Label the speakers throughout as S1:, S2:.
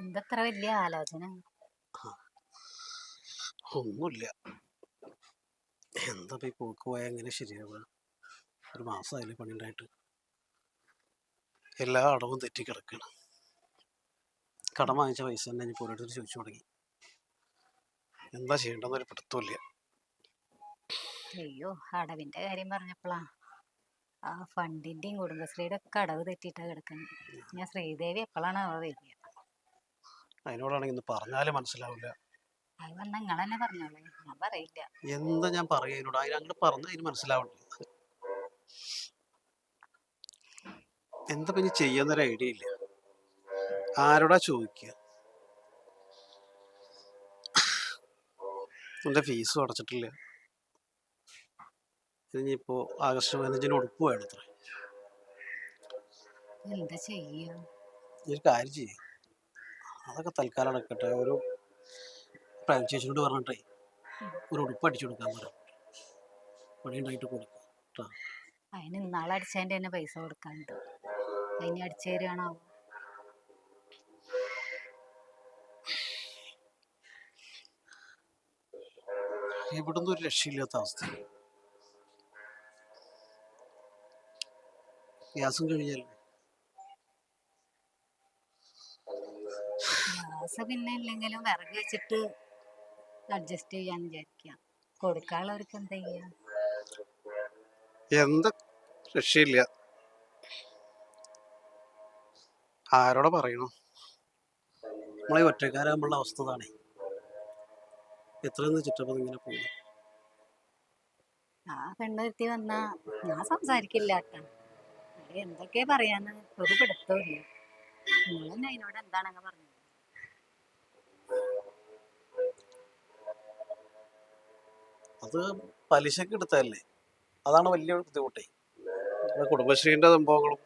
S1: എന്തത്ര വലിയ ആലോചന?
S2: ഒന്നുമില്ല എന്താ ഈ പോക്ക് പോയാൽ എങ്ങനെ ശരിയാവുക? ഒരു മാസമായില്ലേ പണി ഉണ്ടായിട്ട് എല്ലാ അടവും തെറ്റി കിടക്കണം. കടം വാങ്ങിച്ച പൈസ തന്നെ ഞാൻ ഓരോരുത്തർ ചോദിച്ചു തുടങ്ങി. എന്താ ചെയ്യേണ്ടതെന്നൊരു പിടുത്തമില്ല
S1: അയ്യോ അടവിന്റെ കാര്യം പറഞ്ഞപ്പോളാ. ആ ഫണ്ടിന്റെയും കുടുംബശ്രീയുടെ ഒക്കെ അടവ് തെറ്റിയിട്ടാ കിടക്കുന്നത് ഞാൻ ശ്രീദേവി എപ്പോഴാണ് അവ വരിക
S2: അതിനോടാണെങ്കിൽ ഒന്ന് പറഞ്ഞാലും മനസ്സിലാവില്ല എന്താ ഞാൻ പറയുക അതിനോട്? അതിന് അങ്ങോട്ട് പറഞ്ഞാൽ അതിന് മനസ്സിലാവണ്ടേ? എന്താ പിന്നെ ചെയ്യാന്നൊരു ഐഡിയ ഇല്ല. ആരോടാ ചോദിക്കുക എന്റെ ഫീസും അടച്ചിട്ടില്ല? ഇനിയിപ്പോ ആഗസ്റ്റ് പതിനഞ്ചിന് ഉടുപ്പ് വേണത്ര. അത്ര
S1: എന്താ ചെയ്യാ?
S2: ഒരു കാര്യം ചെയ്യും. അതൊക്കെ തൽക്കാലം അടക്കട്ടെ. ഒരു പ്രൈവറ്റ് ചേച്ചിയോട് പറഞ്ഞിട്ടേ ഒരു ഉടുപ്പ് അടിച്ചു കൊടുക്കാൻ പറയാം പണി ഉണ്ടായിട്ട് കൊടുക്കും കേട്ടോ
S1: അതിന് ഇന്നാളെ അടിച്ചതിന്റെ തന്നെ പൈസ കൊടുക്കാനുണ്ട്. അതിന് അടിച്ചു തരികയാണോ
S2: ഇവിടുന്ന് ഒരു രക്ഷയില്ലാത്ത അവസ്ഥ. ഗ്യാസും കഴിഞ്ഞാൽ
S1: ഗ്യാസ് പിന്നെ ഇല്ലെങ്കിലും വിറക് വെച്ചിട്ട് അഡ്ജസ്റ്റ് ചെയ്യാന്ന് വിചാരിക്കാം കൊടുക്കാനുള്ളവർക്ക് എന്താ ചെയ്യാ?
S2: എന്താ രക്ഷയില്ല. ആരോടെ പറയണോ? നമ്മളെ ഒറ്റക്കാരാകുമ്പോഴുള്ള അവസ്ഥ താണേ എത്രയെന്ന് ചുറ്റപ്പം ഇങ്ങനെ പോകുന്നു
S1: ആ പെണ്ണുരുത്തി വന്നാ ഞാൻ സംസാരിക്കില്ല കേട്ടാ എന്തൊക്കെ പറയാന്ന് ഒരു പിടുത്തമില്ല നിങ്ങളെന്നെ അതിനോട് എന്താണെന്ന് പറഞ്ഞു
S2: അത് പലിശക്ക് എടുത്തതല്ലേ? അതാണ് വലിയ ബുദ്ധിമുട്ടേ. കുടുംബശ്രീന്റെ സംഭവങ്ങളും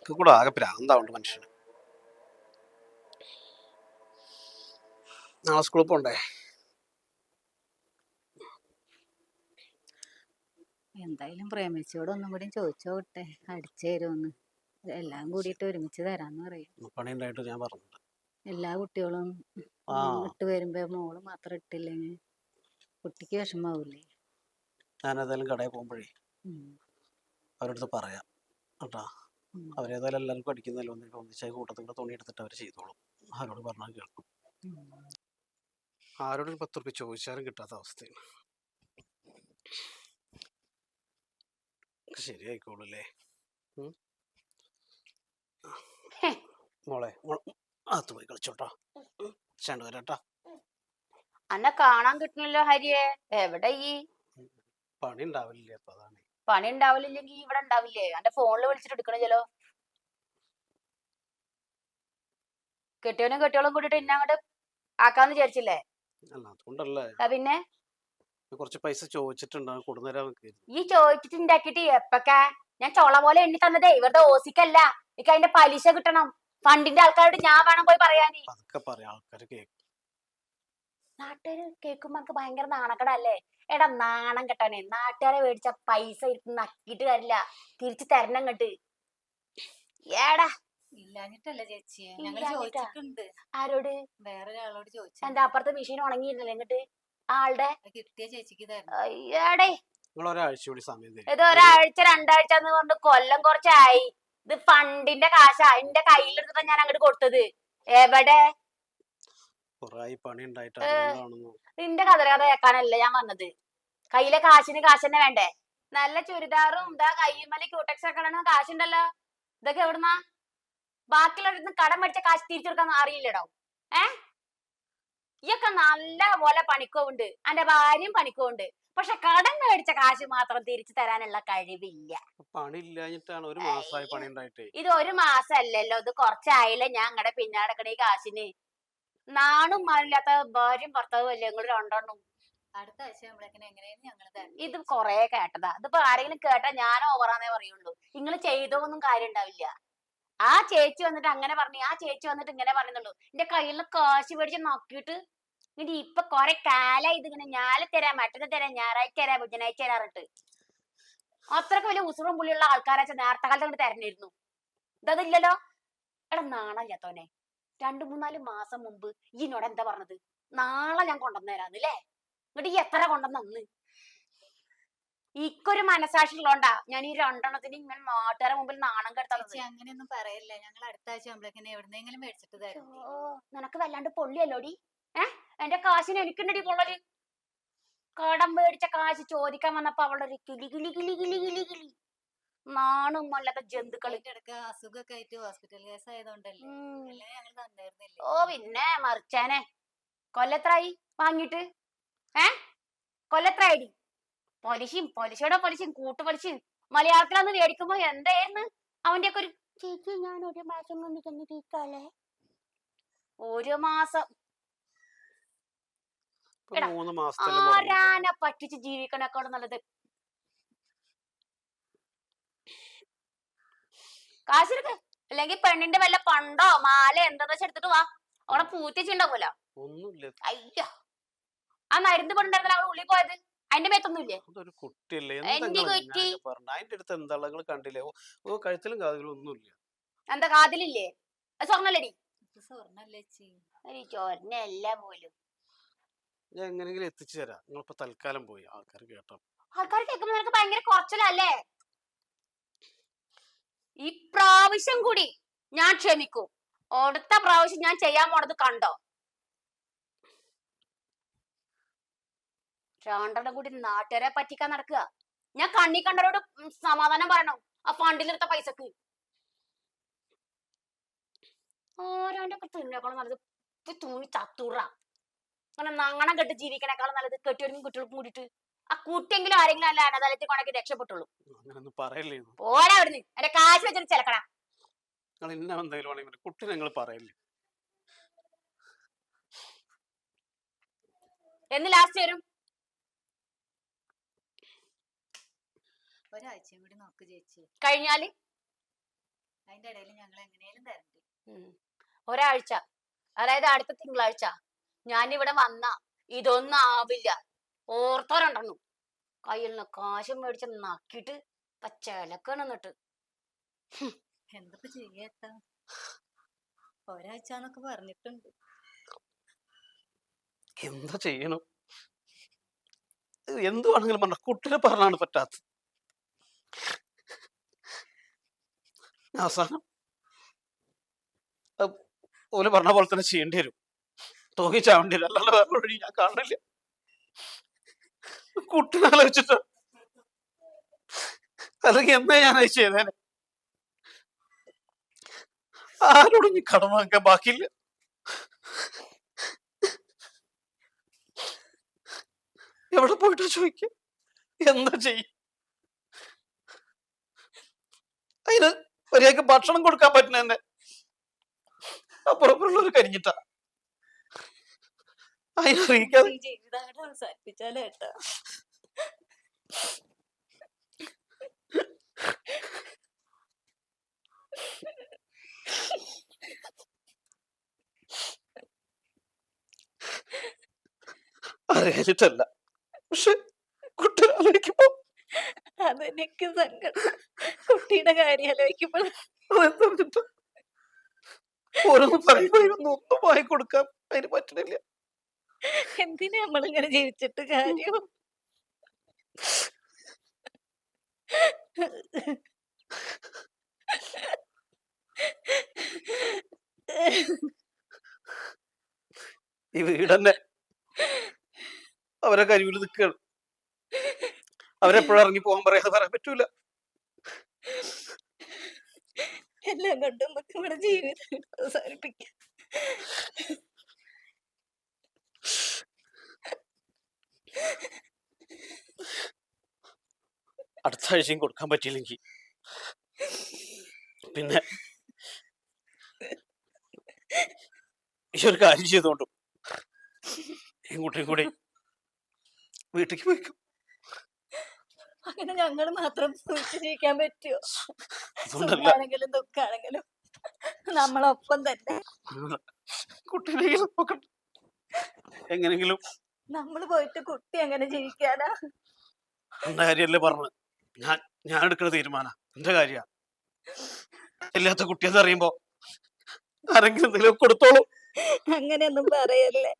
S2: ഒക്കെ കൂടെ ആകെ പ്രാന്താവുണ്ട് മനുഷ്യന്. നാളെ സ്കൂളിൽ പോണ്ടേ?
S1: എന്തായാലും പ്രേമിച്ചോട് ഒന്നും കൂടി ചോദിച്ചോ വിട്ടെ അടിച്ചു തരുമെന്ന് എല്ലാം കൂടിയിട്ട് ഒരുമിച്ച് തരാന്ന് പറയും.
S2: പണി ഉണ്ടായിട്ട് ഞാൻ പറഞ്ഞിട്ടുണ്ട്.
S1: എല്ലാ കുട്ടികളും ഇട്ട് വരുമ്പോ മോൾ മാത്രം ഇട്ടില്ലെങ്കിൽ കുട്ടിക്ക് വിഷമാവൂലേ
S2: ഞാൻ ഏതായാലും കടയിൽ പോകുമ്പോഴേ. അവരടുത്ത് പറയാം കേട്ടാ. അവരേതായാലും എല്ലാവർക്കും അടിക്കുന്നല്ലോ ഒന്നിച്ചായി കൂട്ടത്തിന്റെ തുണി എടുത്തിട്ട് അവർ ചെയ്തോളും. ആരോട് പറഞ്ഞാൽ കേൾക്കും. ആരോട് ഒരു പത്ത് റുപ്യ ചോദിച്ചാലും കിട്ടാത്ത അവസ്ഥയാണ്. ശരിയായിക്കോളൂല്ലേ? മോളെ മോളെ അകത്ത് പോയി കളിച്ചോട്ടോ. ചേണ്ട വരാട്ടാ.
S3: അന്നെ കാണാൻ കിട്ടണല്ലോ ഹരിയെ. എവിടെ ഈ
S2: പണി ഉണ്ടാവില്ലേ
S3: പണി ഉണ്ടാവില്ലെങ്കിൽ ഇവിടെ ഉണ്ടാവില്ലേ? അന്റെ ഫോണിൽ വിളിച്ചിട്ട് എടുക്കണ ചെലോ. കെട്ടിയവനും കെട്ടിയോളും കൂടിട്ട് ഇന്ന അങ്ങോട്ട് ആക്കാന്ന് വിചാരിച്ചില്ലേ? പിന്നെ?
S2: കുറച്ച് പൈസ ചോദിച്ചിട്ടുണ്ട്
S3: ഈ ചോദിച്ചിട്ട് ഉണ്ടാക്കിട്ട് എപ്പൊക്കെ? ഞാൻ ചോള പോലെ എണ്ണി തന്നതേ ഇവരുടെ ഓസിക്കല്ല. എനിക്ക് അതിന്റെ പലിശ കിട്ടണം. ഫണ്ടിന്റെ ആൾക്കാരോട് ഞാൻ വേണം പോയി പറയാന്. നാട്ടുകാര് കേൾക്കുമ്പോ എനിക്ക് ഭയങ്കര നാണക്കടല്ലേ? എടാ നാണം കെട്ടാനേ നാട്ടുകാരെ മേടിച്ച പൈസ നക്കിട്ട് തരില്ല തിരിച്ചു തരണം ഇങ്ങട്ട്. ഏടാ
S1: ഇല്ലാഞ്ഞിട്ടല്ല ചേച്ചി ഞങ്ങൾ ചോദിച്ചിട്ടുണ്ട്.
S3: ആരോട്?
S1: വേറൊരാളോട് ചോദിച്ചു
S3: എന്റെ അപ്പുറത്തെ മെഷീൻ ഉണങ്ങിയിരുന്നില്ല ഇങ്ങട്ട്? ആളുടെ?
S1: കിട്ടിയ ചേച്ചിക്ക് തരണം.
S2: ഒരാഴ്ച കൂടി സമയം
S3: ഇത് ഒരാഴ്ച രണ്ടാഴ്ച എന്ന് പറഞ്ഞിട്ട് കൊല്ലം കുറച്ചായി. ഇത് ഫണ്ടിന്റെ കാശാ എന്റെ കയ്യിലെടുത്തിട്ടാ ഞാൻ അങ്ങോട്ട് കൊടുത്തത്. എവിടെ
S2: കുറെ പണി ഉണ്ടായിട്ട് അതുകൊണ്ടാണെന്നോ
S3: നിന്റെ കഥ കഥ കേൾക്കാനല്ല ഞാൻ വന്നത്? കയ്യിലെ കാശിന് കാശ് തന്നെ വേണ്ടേ? നല്ല ചുരിദാറും ഇതാ കയ്യുമലി ക്യൂട്ടക്സ് ഒക്കെ ഇടണ കാശുണ്ടല്ലോ. ഇതൊക്കെ എവിടുന്നാ? ബാക്കിയുള്ളവരുടെ കടം മേടിച്ച കാശ് തിരിച്ചു കൊടുക്കാൻ അറിയില്ലടോ. ഏ? ഇയൊക്കെ നല്ല പോലെ പണിക്കോണ്ട് എന്റെ ഭാര്യയും പണിക്കോണ്ട് പക്ഷെ കടം മേടിച്ച കാശ് മാത്രം തിരിച്ചു തരാനുള്ള കഴിവില്ല.
S2: പണി ഇല്ലാഞ്ഞിട്ടാണ് ഒരു മാസമായി പണി ഉണ്ടായിട്ടേ
S3: ഇത് ഒരു മാസല്ലല്ലോ ഇത് കുറച്ചായില്ലേ ഞാൻ അങ്ങടെ പിന്നാടക്കണ ഈ കാശിന്. നാണും മാനില്ലാത്ത ഭാര്യയും ഭർത്താവും അല്ലേ? നിങ്ങൾ രണ്ടെണ്ണം.
S1: അടുത്ത ആഴ്ച നമ്മളെങ്ങനെ എങ്ങനെയാണ് ഞങ്ങൾ
S3: ഇത് കൊറേ കേട്ടതാ. ഇതിപ്പോ ആരെങ്കിലും കേട്ടാ ഞാൻ ഓവറാന്നേ പറയുള്ളൂ. നിങ്ങൾ ചെയ്തോന്നും കാര്യം ഉണ്ടാവില്ല. ആ ചേച്ചി വന്നിട്ട് അങ്ങനെ പറഞ്ഞു ആ ചേച്ചി വന്നിട്ട് ഇങ്ങനെ പറയുന്നുള്ളൂ എന്റെ കയ്യിൽ കാശ് മേടിച്ച് നോക്കിയിട്ട് എന്നിട്ട് ഇപ്പൊ കൊറേ കാലായി ഇതിങ്ങനെ ഞാലെ തരാം മറ്റന്ന് തരാം ഞായറാഴ്ച തരാം ബുധനാഴ്ച തരാറിട്ട് അത്രയ്ക്ക് വലിയ ഉസുറും പുള്ളിയുള്ള ആൾക്കാരെ നേരത്തെ കാലത്ത് അങ്ങോട്ട് തരണിരുന്നു ഇതതില്ലല്ലോ. എടാ നാണല്ലാത്തോനെ രണ്ടു മൂന്നാൽ മാസം മുമ്പ് ഈ എന്നോട് എന്താ പറഞ്ഞത്? നാളെ ഞാൻ കൊണ്ടുവന്നേരാന്ന് അല്ലേ എന്നിട്ട് ഈ എത്ര കൊണ്ടുവന്നു ഇക്കൊരു മനസാക്ഷി ഉള്ളോണ്ടാ ഞാൻ ഈ രണ്ടെണ്ണത്തിന് ഇങ്ങനെ നാട്ടുകാരെ മുമ്പിൽ നാണം കെടുത്തത്
S1: അങ്ങനെയൊന്നും പറയല്ല? ഞങ്ങൾ അടുത്ത ആഴ്ച ആകുമ്പോഴേക്കും എവിടെന്നെങ്കിലും മേടിച്ചിട്ട് തരും
S3: നിനക്ക് വല്ലാണ്ട് പൊള്ളിയല്ലോടി? ഏ? എന്റെ കാശിന് എനിക്കുണ്ടടി പൊള്ളൽ? കടം മേടിച്ച കാശ് ചോദിക്കാൻ വന്നപ്പോ അവളുടെ ഒരു കിളി കിളി കിളി കിളി കിളി കിളി നാണും അല്ലാത്ത
S1: ജന്തുക്കൾ. അസുഖമൊക്കെ ആയിട്ട് ഹോസ്പിറ്റൽ കേസ് ആയതുകൊണ്ടല്ലേ അല്ലേ ഞങ്ങൾ തന്നായിരുന്നില്ലേ
S3: ഓ പിന്നെ മറിച്ചാനെ. കൊല്ലത്രായി വാങ്ങിട്ട് ഏ? കൊല്ലത്രായിടി? പലിശയും പലിശയുടെ പലിശയും കൂട്ടുപലിശയും മലയാളത്തിലന്ന് മേടിക്കുമ്പോ എന്തായിരുന്നു? അവന്റെ ഒക്കെ ഒരു ചേച്ചി ഞാൻ ഒരു മാസം കൊണ്ട് തീക്കാലേ ഒരു മാസം. ആരാനെ പറ്റിച്ച് ജീവിക്കണേക്കാളും നല്ലത് കാശെടുക്ക് അല്ലെങ്കിൽ പെണ്ണിന്റെ വല്ല പണ്ടോ മാല എന്താ എടുത്തിട്ട് വാ. അവളെ പൂത്തിച്ചുണ്ടാവൂല
S2: ഒന്നുമില്ല.
S3: അയ്യോ. ആ മരുന്ന് കൊണ്ടുണ്ടായിരുന്നല്ലോ അവൾ ഉള്ളിൽ പോയത്. അതിന്റെ മേത്തൊന്നുമില്ലേ?
S2: അതൊരു കുട്ടിയല്ലേ?
S3: എന്റെ
S2: എന്താ
S3: കുട്ടി.
S2: പറഞ്ഞു. അതിന്റെ അടുത്ത് എന്താ കണ്ടില്ലേ? ഓ, കഴുത്തിലും കാതിലും ഒന്നുമില്ല.
S3: എന്താ കാതിലില്ലേ? അത് സ്വർണല്ലടി സ്വർണല്ലേ പോലും.
S2: ഞാൻ എങ്ങനെയെങ്കിലും എത്തിച്ചു തരാം. നിങ്ങളിപ്പോ തൽക്കാലം പോയി. ആൾക്കാർ കേട്ടോ.
S3: ആൾക്കാർ കേൾക്കുമ്പോ നിനക്ക് ഭയങ്കര കുറച്ചിലല്ലേ ഈ പ്രാവശ്യം കൂടി ഞാൻ ക്ഷമിക്കും. അടുത്ത പ്രാവശ്യം ഞാൻ ചെയ്യാൻ പോണത് കണ്ടോ? രണ്ടെണ്ണം കൂടി നാട്ടുകാരെ പറ്റിക്കാൻ നടക്കുക. ഞാൻ കണ്ണി കണ്ടവരോട് സമാധാനം പറയണം. ആ ഫണ്ടിലെടുത്ത പൈസക്ക്. ഓരോന്റെ തിന്നേക്കാളും നല്ലത്? തൂങ്ങി ചത്തൂറ. അങ്ങനെ നങ്ങണം കെട്ട് ജീവിക്കണേക്കാളും നല്ലത് കെട്ടിയൊരു കുട്ടികൾക്കും കൂടിയിട്ട്. ആ കുട്ടിയെങ്കിലും ആരെങ്കിലും അല്ല അനാഥാലയത്തിൽ കൊണ്ടൊക്കെ രക്ഷപ്പെട്ടുള്ളൂ
S2: അങ്ങനൊന്നും പറയല്ലേ
S3: പോരാ അവിടുന്ന്. എന്റെ കാശ് വെച്ചിട്ട് ചിലക്കടാ.
S2: നിങ്ങൾ ഇന്ന എന്തെങ്കിലും ആണെങ്കിൽ കുട്ടി നിങ്ങൾ പറയല്ലേ?
S3: എന്ന് ലാസ്റ്റ് വരും?
S1: ഒരാഴ്ചയും കൂടി നോക്ക് ചേച്ചി.
S3: കഴിഞ്ഞാൽ?
S1: അതിന്റെ ഇടയിൽ ഞങ്ങൾ എങ്ങനെയാലും തരണ്ട്.
S3: ഉം. ഒരാഴ്ച. അതായത് അടുത്ത തിങ്കളാഴ്ച. ഞാൻ ഇവിടെ വന്ന. ഇതൊന്നും ആവില്ല. ഓർത്തോരണ്ടെണ്ണു കയ്യിൽ നിന്ന് കാശും മേടിച്ച് നക്കിയിട്ട് പച്ചലക്കാണ് എന്നിട്ട്.
S1: എന്തൊക്കെ ചെയ്യേട്ടാ? ഒരാഴ്ച എന്നൊക്കെ പറഞ്ഞിട്ടുണ്ട്.
S2: എന്താ ചെയ്യണം? എന്തു വേണമെങ്കിലും പറഞ്ഞ കുട്ടിനെ പറഞ്ഞാണ് പറ്റാത്തത്. അവസാനം ഓൽ പറഞ്ഞ പോലെ തന്നെ ചെയ്യേണ്ടി വരും. തോന്നി ചാവേണ്ടി വരും. അല്ലാതെ വേറെ വഴി ഞാൻ കാണില്ല. ആലോചിച്ചിട്ട്. അല്ലെങ്കിൽ എന്താ ഞാൻ അത് ചെയ്തേനെ. ആരോടും ഇനി കടം വാങ്ങിക്കാൻ ബാക്കിയില്ല. എവിടെ പോയിട്ട് ചോദിക്ക? എന്താ ചെയ്യും? അതിന് ഒരേക്ക് ഭക്ഷണം കൊടുക്കാൻ പറ്റുന്ന തന്നെ അപ്പുറപ്പുറമുള്ളവർ കരിഞ്ഞിട്ട.
S1: ജീവിതം
S2: അറിയാനിട്ടല്ല പക്ഷെ കുട്ടി ആലോചിക്കുമ്പോ
S1: അതെനിക്ക് സങ്കടം. കുട്ടിയുടെ കാര്യം ആലോചിക്കുമ്പോൾ
S2: ഓരോന്ന് പറയുമ്പോ ഒന്നും വാങ്ങിക്കൊടുക്കാൻ അതിന് പറ്റണില്ല.
S1: എന്തിനാ നമ്മളിങ്ങനെ ജീവിച്ചിട്ട് കാര്യം?
S2: ഈ വീടന്നെ അവരെ കരിവിൽ നിൽക്കുകയാണ് അവരെപ്പോഴും ഇറങ്ങി പോകാൻ പറയാതെ പറയാൻ പറ്റൂല.
S1: എല്ലാം കൊണ്ടും ഇവിടെ ജീവിതം അവസാനിപ്പിക്കാം.
S2: അടുത്ത ആഴ്ചയും കൊടുക്കാൻ പറ്റിയില്ലെങ്കിൽ. പിന്നെ ഈ ഒരു കാര്യം ചെയ്തോണ്ടും ഇങ്ങോട്ടും കൂടി വീട്ടിലേക്ക് പോയിക്കും.
S1: അങ്ങനെ ഞങ്ങൾ മാത്രം സൂക്ഷിച്ച് ജീവിക്കാൻ പറ്റുമോ സുഖാണെങ്കിലും ദുഃഖാണെങ്കിലും നമ്മളൊപ്പം തന്നെ.
S2: കുട്ടികളെങ്കിലും എങ്ങനെങ്കിലും
S1: നമ്മൾ പോയിട്ട് കുട്ടി എങ്ങനെ ജീവിക്കാനാ?
S2: എന്റെ പറഞ്ഞു ഞാൻ ഞാൻ എടുക്കുന്ന തീരുമാന. എന്റെ കാര്യ. ഇല്ലാത്ത കുട്ടിയെന്ന് അറിയുമ്പോ ആരെങ്കിലും എന്തെങ്കിലും കൊടുത്തോളൂ.
S4: അങ്ങനെയൊന്നും പറയല്ലേ.